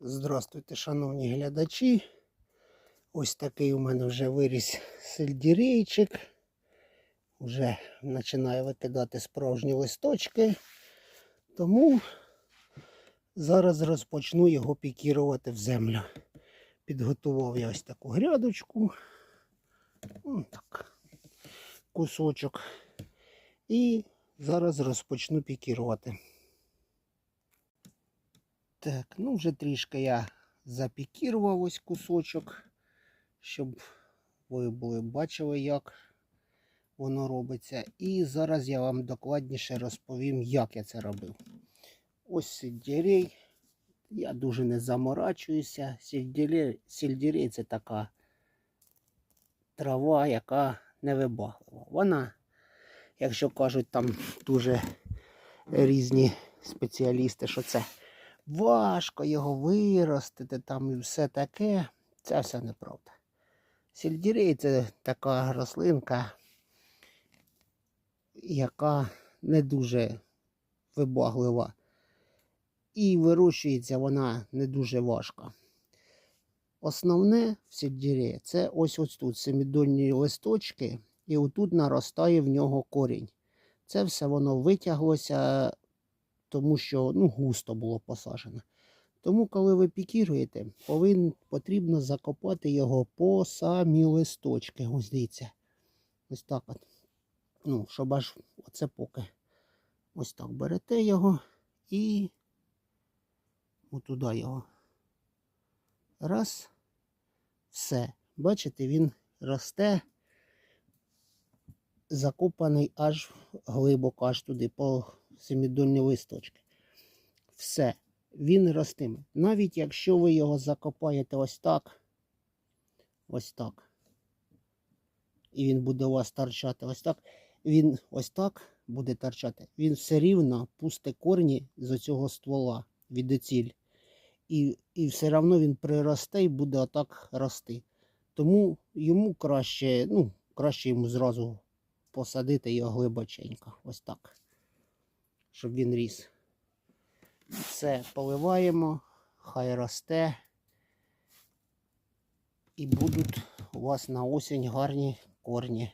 Здравствуйте, шановні глядачі. Ось такий у мене вже виріс сельдерейчик. Вже починає викидати справжні листочки. Тому зараз розпочну його пікірувати в землю. Підготував я ось таку грядочку. Ось так. Кусочок. І зараз розпочну пікірувати. Так, ну вже трішки я запікірував ось кусочок, щоб ви були бачили, як воно робиться. І зараз я вам докладніше розповім, як я це робив. Ось сельдерей. Я дуже не заморачуюся. Сельдерей, сельдерей це така трава, яка невибаглива. Вона, якщо кажуть там дуже різні спеціалісти, що це важко його виростити там і все таке. Це все неправда. Сельдерей це така рослинка, яка не дуже вибаглива. І вирощується вона не дуже важко. Основне в сельдереї це ось ось тут семидольні листочки, і отут наростає в нього корінь. Це все воно витяглося тому що ну, густо було посаджено. Тому, коли ви пікіруєте, повин, потрібно закопати його по самі листочки. Ось дивіться. Ось так от. Ну, щоб аж оце поки. Ось так берете його і отуди його. Раз. Все. Бачите, він росте, закопаний аж глибоко, аж туди, по семидольні листочки. Все, він ростиме. Навіть якщо ви його закопаєте ось так, ось так, і він буде у вас торчати ось так, він ось так буде торчати, він все рівно пусте корні з цього ствола відоціль. І, і все одно він приросте і буде отак рости. Тому йому краще, ну, краще йому зразу посадити його глибоченько. Ось так щоб він ріс. Все поливаємо, хай росте. І будуть у вас на осінь гарні корні.